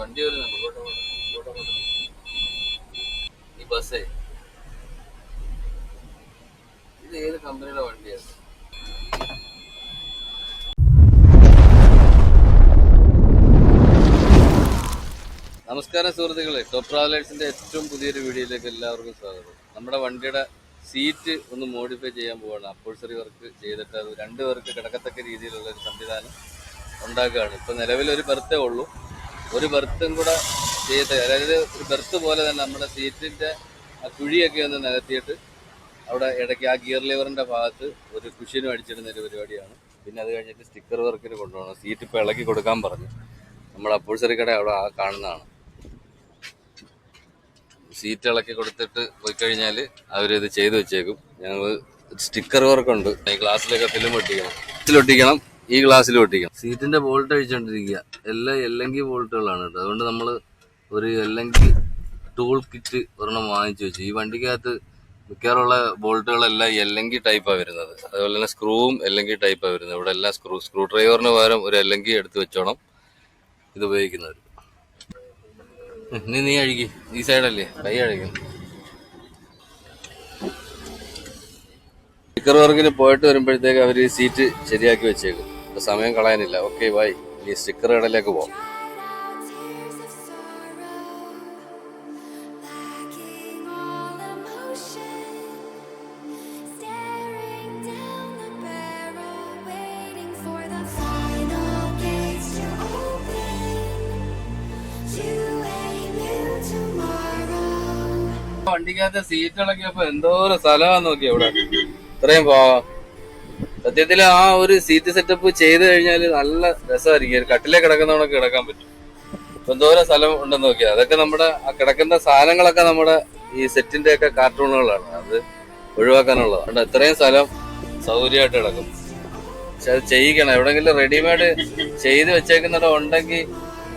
വണ്ടി. ഈ ബസ്സേ. ഇത് ഏത് കമ്പനിയുടെ വണ്ടിയാണ്? നമസ്കാരം സുഹൃത്തുക്കളെ. ടോപ്പ് ട്രാവലേഴ്സിന്റെ ഏറ്റവും പുതിയൊരു വീഡിയോയിലേക്ക് എല്ലാവർക്കും സ്വാഗതം. നമ്മുടെ വണ്ടിയുടെ സീറ്റ് ഒന്ന് മോഡിഫൈ ചെയ്യാൻ പോവാണ്. അപ്പോഴ്സറി വർക്ക് ചെയ്തിട്ട് അത് രണ്ട് പേർക്ക് കിടക്കത്തക്ക രീതിയിലുള്ള ഒരു സംവിധാനം ഉണ്ടാക്കുകയാണ്. ഇപ്പൊ നിലവിൽ ഒരു ബെർത്തേ ഉള്ളൂ. ഒരു ബെർത്തും കൂടെ ചെയ്ത് അതായത് ഒരു ബെർത്ത് പോലെ തന്നെ നമ്മുടെ സീറ്റിന്റെ ആ കുഴിയൊക്കെ ഒന്ന് നിരത്തിയിട്ട് അവിടെ ഇടയ്ക്ക് ആ ഗിയർ ലിവറിന്റെ ഭാഗത്ത് ഒരു കുഷ്യനും അടിച്ചിടുന്ന ഒരു പരിപാടിയാണ്. പിന്നെ അത് കഴിഞ്ഞിട്ട് സ്റ്റിക്കർ വർക്കിന് കൊണ്ടുപോകണം. സീറ്റ് ഇപ്പോൾ ഇളക്കി കൊടുക്കാൻ പറഞ്ഞു. നമ്മൾ അപ്പോഴ്സറി കട അവിടെ ആ കാണുന്നതാണ്. സീറ്റ് ഇളക്കി കൊടുത്തിട്ട് പോയി കഴിഞ്ഞാൽ അവരിത് ചെയ്തു വെച്ചേക്കും. ഞങ്ങൾ സ്റ്റിക്കർ വർക്കുണ്ട്. ഈ ഗ്ലാസ്സിലൊക്കെ ഫിലിം ഒട്ടിക്കണം. ഒട്ടിക്കണം. ഈ ഗ്ലാസ്സിൽ ഒട്ടിക്കാം സീറ്റിന്റെ ബോൾട്ട് അഴിച്ചോണ്ടിരിക്കുക എല്ലാ എല്ലെങ്കിൽ ബോൾട്ടുകളാണ് കേട്ടോ. അതുകൊണ്ട് നമ്മൾ ഒരു എല്ലെങ്കിൽ ടൂൾ കിറ്റ് ഒരെണ്ണം വാങ്ങിച്ചു വെച്ചു. ഈ വണ്ടിക്കകത്ത് മിക്കവാറുള്ള ബോൾട്ടുകളെല്ലാം എല്ലെങ്കിൽ ടൈപ്പാണ് വരുന്നത്. അതുപോലെ തന്നെ സ്ക്രൂവും എല്ലെങ്കിൽ ടൈപ്പാണ് വരുന്നത്. ഇവിടെ എല്ലാം സ്ക്രൂ സ്ക്രൂ ഡ്രൈവറിന് പകരം ഒരു എല്ലെങ്കിൽ എടുത്ത് വെച്ചോണം. ഇത് ഉപയോഗിക്കുന്നത് നീ നീ അഴിക്ക്. ഈ സൈഡല്ലേ കൈ അഴിക്കും സ്റ്റിക്കർ വർക്കിൽ പോയിട്ട് വരുമ്പോഴത്തേക്ക് അവർ സീറ്റ് ശരിയാക്കി വെച്ചേക്കും. സമയം കളയാനില്ല. ഓക്കെ ബൈ ഈ സ്റ്റിക്കർ കടയിലേക്ക് പോ വണ്ടിക്കകത്തെ സീറ്റ് ഇളക്കിയപ്പോ എന്തോ ഒരു സ്ഥലമാ നോക്കിയ ഇവിടെ. ഇത്രയും പോവാം സത്യത്തിൽ ആ ഒരു സീറ്റ് സെറ്റപ്പ് ചെയ്ത് കഴിഞ്ഞാൽ നല്ല രസമായിരിക്കും. കട്ടിലേ കിടക്കുന്നവണൊക്കെ കിടക്കാൻ പറ്റും. എന്തോരം സ്ഥലം ഉണ്ടെന്ന് നോക്കിയാൽ അതൊക്കെ നമ്മുടെ ആ കിടക്കുന്ന സാധനങ്ങളൊക്കെ നമ്മുടെ ഈ സെറ്റിന്റെ ഒക്കെ കാർട്ടൂണുകളാണ്. അത് ഒഴിവാക്കാനുള്ളതാണ്. അതുകൊണ്ട് ഇത്രയും സ്ഥലം സൗകര്യമായിട്ട് കിടക്കും. പക്ഷെ അത് ചെയ്യിക്കണം. എവിടെങ്കിലും റെഡിമെയ്ഡ് ചെയ്ത് വെച്ചേക്കുന്നിടം ഉണ്ടെങ്കിൽ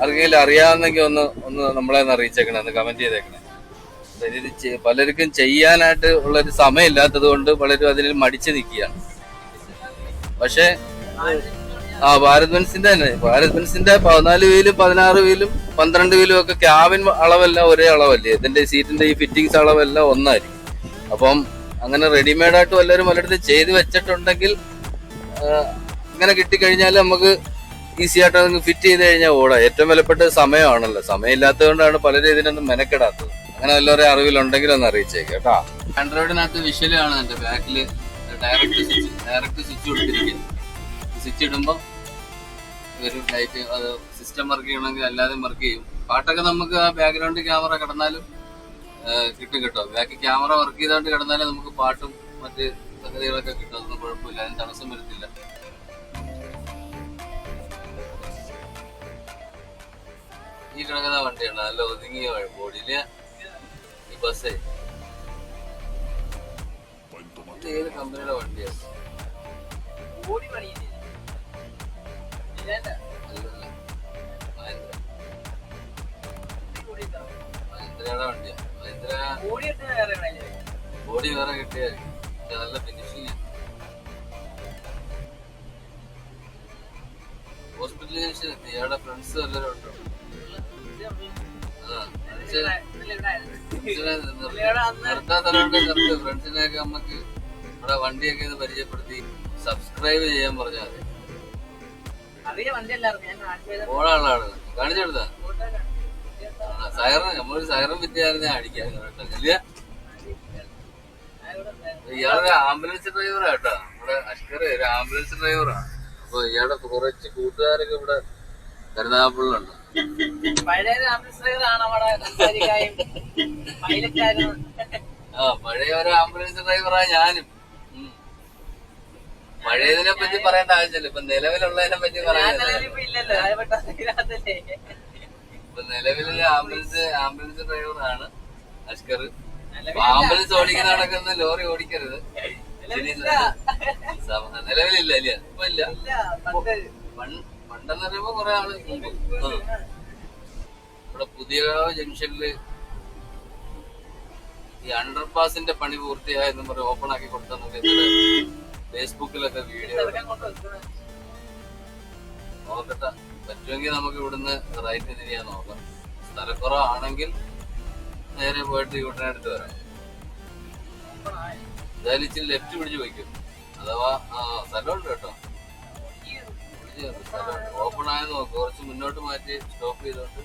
ആർക്കെങ്കിലും അറിയാവുന്നെങ്കിൽ ഒന്ന് ഒന്ന് നമ്മളെ ഒന്ന് അറിയിച്ചേക്കണം ഒന്ന് കമന്റ് ചെയ്തേക്കണേ. പലർക്കും ചെയ്യാനായിട്ട് ഉള്ളൊരു സമയമില്ലാത്തത് കൊണ്ട് പലരും അതിൽ മടിച്ചു നിൽക്കുകയാണ്. പക്ഷെ ആ ഭാരത് ബെൻസിന്റെ തന്നെ. ഭാരത് ബെൻസിന്റെ പതിനാല് വീലും പതിനാറ് വീലും പന്ത്രണ്ട് വീലും ഒക്കെ ക്യാബിൻ അളവെല്ലാം ഒരേ അളവല്ലേ? ഇതിന്റെ സീറ്റിന്റെ ഈ ഫിറ്റിങ്സ് അളവെല്ലാം ഒന്നായിരിക്കും. അപ്പം അങ്ങനെ റെഡിമെയ്ഡ് ആയിട്ട് വല്ലവരും വല്ലടത്ത് ചെയ്ത് വെച്ചിട്ടുണ്ടെങ്കിൽ ഇങ്ങനെ കിട്ടിക്കഴിഞ്ഞാൽ നമുക്ക് ഈസി ആയിട്ട് ഫിറ്റ് ചെയ്ത് കഴിഞ്ഞാൽ ഓടാം. ഏറ്റവും വിലപ്പെട്ട സമയമാണല്ലോ. സമയം ഇല്ലാത്തതുകൊണ്ടാണ് പലരും ഇതിനൊന്നും മെനക്കെടാത്തത്. അങ്ങനെ വല്ലവരെ അറിവിലുണ്ടെങ്കിൽ ഒന്ന് അറിയിച്ചേക്കാം കേട്ടോ. ആൻഡ്രോയിഡിനകത്ത് വിഷ്വൽ എന്റെ ബാക്കിൽ ഡയറക്റ്റ് സ്വിച്ച് ഡയറക്റ്റ് സ്വിച്ച് കൊടുത്തിരിക്കുക സ്വിച്ച് ഇടുമ്പോൾ ഒരു ലൈറ്റ് അത് സിസ്റ്റം വർക്ക് ചെയ്യണമെങ്കിൽ അല്ലാതെ വർക്ക് ചെയ്യും. പാട്ടൊക്കെ നമുക്ക് ആ ബാക്ക്ഗ്രൗണ്ട് ക്യാമറ കിടന്നാലും കിട്ടും കിട്ടും. ബാക്ക് ക്യാമറ വർക്ക് ചെയ്തുകൊണ്ട് കിടന്നാലും നമുക്ക് പാട്ടും മറ്റ് സംഗതികളൊക്കെ കിട്ടും. അതൊന്നും കുഴപ്പമില്ല. അതിന് തടസ്സം വരുത്തില്ല. ഈ കിടക്കുന്ന വണ്ടിയാണ്. നല്ല ഒതുങ്ങിയ ബോഡിയിൽ ഈ ബസ്സേ ഏത് കമ്പനിയുടെ വണ്ടിയാണ്? മഹേന്ദ്രയുടെ മഹേന്ദ്ര ബോഡി വേറെ കിട്ടിയായിരിക്കും. നല്ല ഹോസ്പിറ്റലൈസേഷൻ എത്തി. ഇയാളുടെ ഫ്രണ്ട്സ് എല്ലാവരും ഉണ്ടോ? ഫ്രണ്ട്സിനെയൊക്കെ നമുക്ക് ഇവിടെ വണ്ടിയൊക്കെ ഒന്ന് പരിചയപ്പെടുത്തി സബ്സ്ക്രൈബ് ചെയ്യാൻ പറഞ്ഞാൽ മതി ഓളാളാണ് കാണിച്ചെടുത്താ? സൈറൻ നമ്മളൊരു സൈറൻ വിദ്യാർത്ഥി അടിക്കാൻ. കേട്ടോ ഇല്ല ഇയാളൊരു ആംബുലൻസ് ഡ്രൈവറാ കേട്ടോ. നമ്മുടെ അഷ്കർ ഒരു ആംബുലൻസ് ഡ്രൈവറാണ് അപ്പൊ ഇയാളുടെ കുറച്ച് കൂട്ടുകാരൊക്കെ ഇവിടെ കരുനാഗപ്പള്ളിലുണ്ട് പഴയ ആംബുലൻസ് അവിടെ സംസാരിക്കാനും പൈലറ്റായിരുന്നു. ആ പഴയ ഒരു ആംബുലൻസ് ഡ്രൈവറാ ഞാനും. പഴയതിനെ പറ്റി പറയേണ്ട ആവശ്യമില്ല. ഇപ്പൊ നിലവിലുള്ളതിനെ പറ്റി പറയാനില്ല ഇപ്പൊ നിലവിലുള്ള ആംബുലൻസ് ആംബുലൻസ് ഡ്രൈവറാണ് അഷ്കർ. ആംബുലൻസ് ഓടിക്കുന്ന നടക്കുന്ന ലോറി ഓടിക്കരുത്. നിലവിലില്ല. ഇല്ല. ഇപ്പൊ ഇല്ല. ഇല്ല. പണ്ട് പണ്ട്- പണ്ടെന്ന് പറയുമ്പോ കൊറേ ആൾ ഇവിടെ പുതിയ ജംഗ്ഷനിൽ ഈ അണ്ടർപാസിന്റെ പണി പൂർത്തിയായെന്നും പറഞ്ഞ് ഓപ്പൺ ആക്കി കൊടുത്തെന്നൊക്കെ ഇന്നലെ ഫേസ്ബുക്കിലൊക്കെ വീഡിയോ നോക്കട്ടെ. പറ്റുമെങ്കിൽ നമുക്ക് ഇവിടുന്ന് റൈറ്റ് തിരിയാൻ നോക്കാം. സ്ഥലക്കുറവാണെങ്കിൽ നേരെ പോയിട്ട് ഇവിടെ അടുത്ത് വരാം. എന്തായാലും ഇച്ചിരി ലെഫ്റ്റ് പിടിച്ച് വയ്ക്കും അഥവാ ആ സ്ഥലമുണ്ട് കേട്ടോ. ഓപ്പൺ ആയത് നോക്ക്. കുറച്ച് മുന്നോട്ട് മാറ്റി സ്റ്റോപ്പ് ചെയ്തോണ്ട്.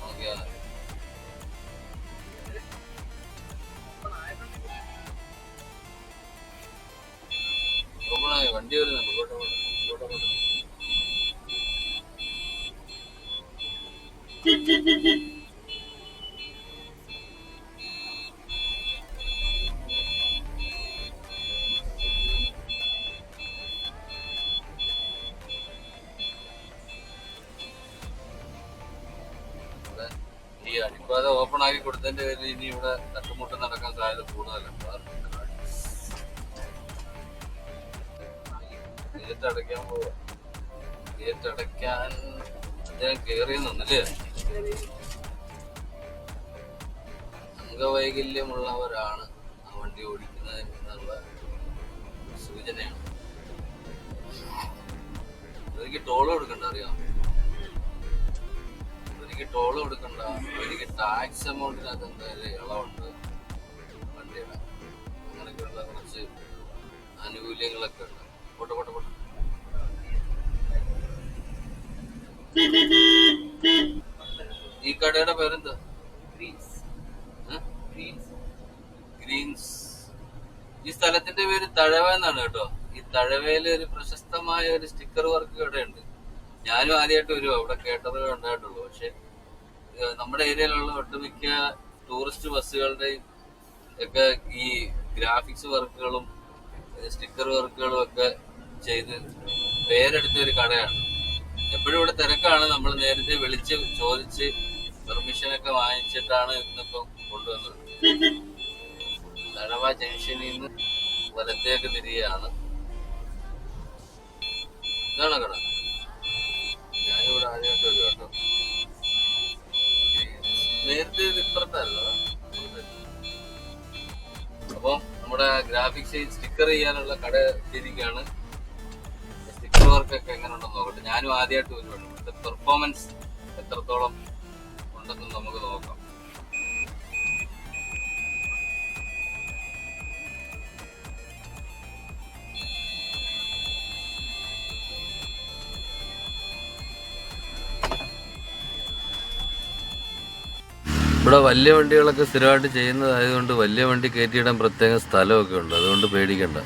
നോക്കിയാ ഓപ്പൺ ആക്കി കൊടുത്തതിന്റെ പേരിൽ ഇനി ഇവിടെ തട്ടുമുട്ട് നടക്കാൻ സാധ്യത കൂടുതലാണ്. ഗേറ്റ് അടയ്ക്കാൻ പോവാ. ഗേറ്റ് അടയ്ക്കാൻ അദ്ദേഹം കേറിയെന്നല്ലേ അംഗവൈകല്യമുള്ളവരാണ് ആ വണ്ടി ഓടിക്കുന്നത് എന്നുള്ള സൂചനയാണ്. എനിക്ക് ടോൾ കൊടുക്കണ്ട അറിയാം? എനിക്ക് ടോൾ കൊടുക്കണ്ട. എനിക്ക് ടാക്സ് എമൗണ്ടിനകത്ത് എന്തായാലും ഇളവുണ്ട് വണ്ടിയുടെ. അങ്ങനെയൊക്കെയുള്ള കുറച്ച് ആനുകൂല്യങ്ങളൊക്കെ ഉണ്ട്. പോട്ടെ പോട്ടെ പോട്ടെ. ഈ കടയുടെ പേരെന്താ? ഗ്രീൻസ് ഗ്രീൻസ് ഈ സ്ഥലത്തിന്റെ പേര് തഴവ എന്നാണ് കേട്ടോ. ഈ തഴവയിൽ ഒരു പ്രശസ്തമായ ഒരു സ്റ്റിക്കർ വർക്ക് കടയുണ്ട് ഞാനും ആദ്യമായിട്ട് വരും അവിടെ കേട്ടത് ഉണ്ടായിട്ടുള്ളൂ പക്ഷെ നമ്മുടെ ഏരിയയിലുള്ള ഒട്ടുമിക്ക ടൂറിസ്റ്റ് ബസ്സുകളുടെയും ഒക്കെ ഈ ഗ്രാഫിക്സ് വർക്കുകളും സ്റ്റിക്കർ വർക്കുകളും ഒക്കെ ചെയ്ത് പേരെടുത്ത ഒരു കടയാണ്. എപ്പോഴും ഇവിടെ തിരക്കാണ്. നമ്മൾ നേരത്തെ വിളിച്ച് ചോദിച്ച് പെർമിഷൻ ഒക്കെ വാങ്ങിച്ചിട്ടാണ് ഇന്നിപ്പോ കൊണ്ടുവന്നത്. തഴവ ജംഗ്ഷനിൽ നിന്ന് വലത്തേക്ക് തിരികെയാണ് ഇതാണ് കട. ഞാനിവിടെ ആദ്യമായിട്ട് ഒരു കേട്ടോ. നേരത്തെ ഇത് ഇപ്പുറത്തല്ല അപ്പം നമ്മുടെ ഗ്രാഫിക്സ് സ്റ്റിക്കർ ചെയ്യാനുള്ള കട വർക്ക് ഒക്കെ എങ്ങനെ ഉണ്ടെന്ന് നോക്കട്ടെ. ഞാനും ആദ്യമായിട്ട് വരുവാണ് ഇവിടുത്തെ പെർഫോമൻസ് എത്രത്തോളം ഉണ്ടെന്ന് നമുക്ക് നോക്കാം. ഇവിടെ വലിയ വണ്ടികളൊക്കെ സ്ഥിരമായിട്ട് ചെയ്യുന്നതായതുകൊണ്ട് വലിയ വണ്ടി കയറ്റിയിടാൻ പ്രത്യേക സ്ഥലമൊക്കെ ഉണ്ട്. അതുകൊണ്ട് പേടിക്കണ്ട.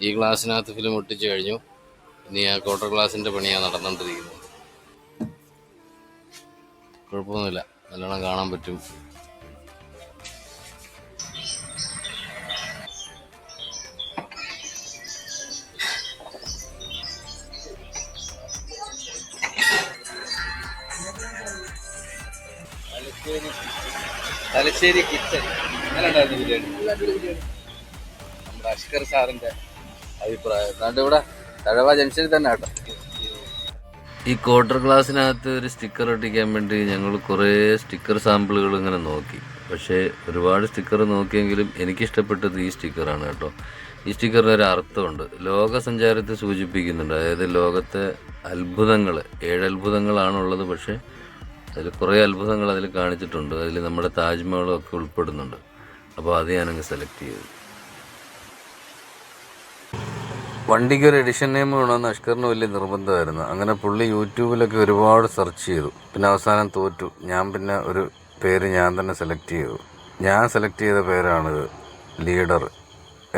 ഈ ഗ്ലാസ്സിനകത്ത് ഫിലിം ഒട്ടിച്ചു കഴിഞ്ഞു. ഇനി ആ ക്വാർട്ടർ ഗ്ലാസിന്റെ പണിയാണ് നടന്നുകൊണ്ടിരിക്കുന്നത് കുഴപ്പമൊന്നുമില്ല. നല്ലോണം കാണാൻ പറ്റും. തലശ്ശേരി കിച്ചൺ. അങ്ങനെ ഉണ്ടായിരുന്നു ബിരിയാണി? നമ്മുടെ അഷ്കർ സാറിന്റെ അഭിപ്രായം. ഇവിടെ? ഈ ക്വാർട്ടർ ക്ലാസ്സിനകത്ത് ഒരു സ്റ്റിക്കർ ഒട്ടിക്കാൻ വേണ്ടി ഞങ്ങൾ കുറേ സ്റ്റിക്കർ സാമ്പിളുകൾ ഇങ്ങനെ നോക്കി. പക്ഷേ ഒരുപാട് സ്റ്റിക്കർ നോക്കിയെങ്കിലും എനിക്കിഷ്ടപ്പെട്ടത് ഈ സ്റ്റിക്കറാണ് കേട്ടോ. ഈ സ്റ്റിക്കറിന് ഒരു അർത്ഥമുണ്ട്. ലോക സഞ്ചാരത്തെ സൂചിപ്പിക്കുന്നുണ്ട്. അതായത് ലോകത്തെ അത്ഭുതങ്ങൾ ഏഴ് പക്ഷേ അതിൽ കുറേ അത്ഭുതങ്ങൾ അതിൽ കാണിച്ചിട്ടുണ്ട്. അതിൽ നമ്മുടെ താജ്മഹലും ഒക്കെ ഉൾപ്പെടുന്നുണ്ട്. അപ്പോൾ അത് ഞാനങ്ങ് സെലക്ട് ചെയ്തു. വണ്ടിക്ക് ഒരു എഡിഷൻ നെയിം വേണമെന്ന് അഷ്കറിന് വലിയ നിർബന്ധമായിരുന്നു. അങ്ങനെ പുള്ളി യൂട്യൂബിലൊക്കെ ഒരുപാട് സെർച്ച് ചെയ്തു. പിന്നെ അവസാനം തോറ്റു. ഞാൻ പിന്നെ ഒരു പേര് ഞാൻ തന്നെ സെലക്ട് ചെയ്തു. ഞാൻ സെലക്ട് ചെയ്ത പേരാണിത് ലീഡർ.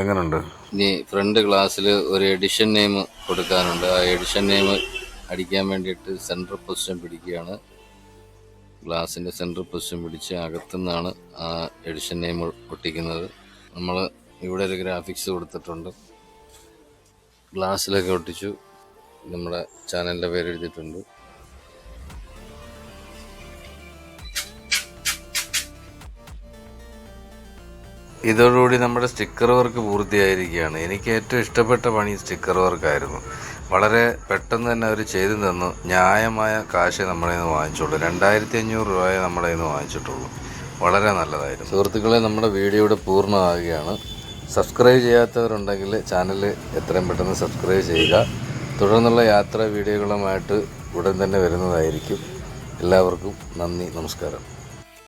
എങ്ങനെയുണ്ട് ഇനി ഫ്രണ്ട് ക്ലാസ്സിൽ ഒരു എഡിഷൻ നെയിം കൊടുക്കാനുണ്ട്. ആ എഡിഷൻ നെയിം അടിക്കാൻ വേണ്ടിയിട്ട് സെൻട്രൽ പൊസിഷൻ പിടിക്കുകയാണ്. ഗ്ലാസിന്റെ സെൻട്രൽ പൊസിഷൻ പിടിച്ച് അകത്തുനിന്നാണ് ആ എഡിഷൻ നെയിം ഒട്ടിക്കുന്നത്. നമ്മൾ ഇവിടെ ഒരു ഗ്രാഫിക്സ് കൊടുത്തിട്ടുണ്ട്. ഗ്ലാസ്സിലൊക്കെ ഒട്ടിച്ചു നമ്മുടെ ചാനലിന്റെ പേര് എഴുതിയിട്ടുണ്ട് ഇതോടുകൂടി നമ്മുടെ സ്റ്റിക്കർ വർക്ക് പൂർത്തിയായിരിക്കുകയാണ്. എനിക്ക് ഏറ്റവും ഇഷ്ടപ്പെട്ട പണി സ്റ്റിക്കർ വർക്കായിരുന്നു വളരെ പെട്ടെന്ന് തന്നെ അവർ ചെയ്തു തന്നു. ന്യായമായ കാശ് നമ്മളെ നിന്ന് വാങ്ങിച്ചുള്ളൂ. രണ്ടായിരത്തി അഞ്ഞൂറ് രൂപയെ നമ്മളെ നിന്ന് വാങ്ങിച്ചിട്ടുള്ളൂ. വളരെ നല്ലതായിരുന്നു. സുഹൃത്തുക്കളെ നമ്മുടെ വീഡിയോയുടെ പൂർണമാകുകയാണ് സബ്സ്ക്രൈബ് ചെയ്യാത്തവരുണ്ടെങ്കിൽ ചാനൽ എത്രയും പെട്ടെന്ന് സബ്സ്ക്രൈബ് ചെയ്യുക. തുടർന്നുള്ള യാത്രാ വീഡിയോകളുമായിട്ട് ഉടൻ തന്നെ വരുന്നതായിരിക്കും. എല്ലാവർക്കും നന്ദി നമസ്കാരം.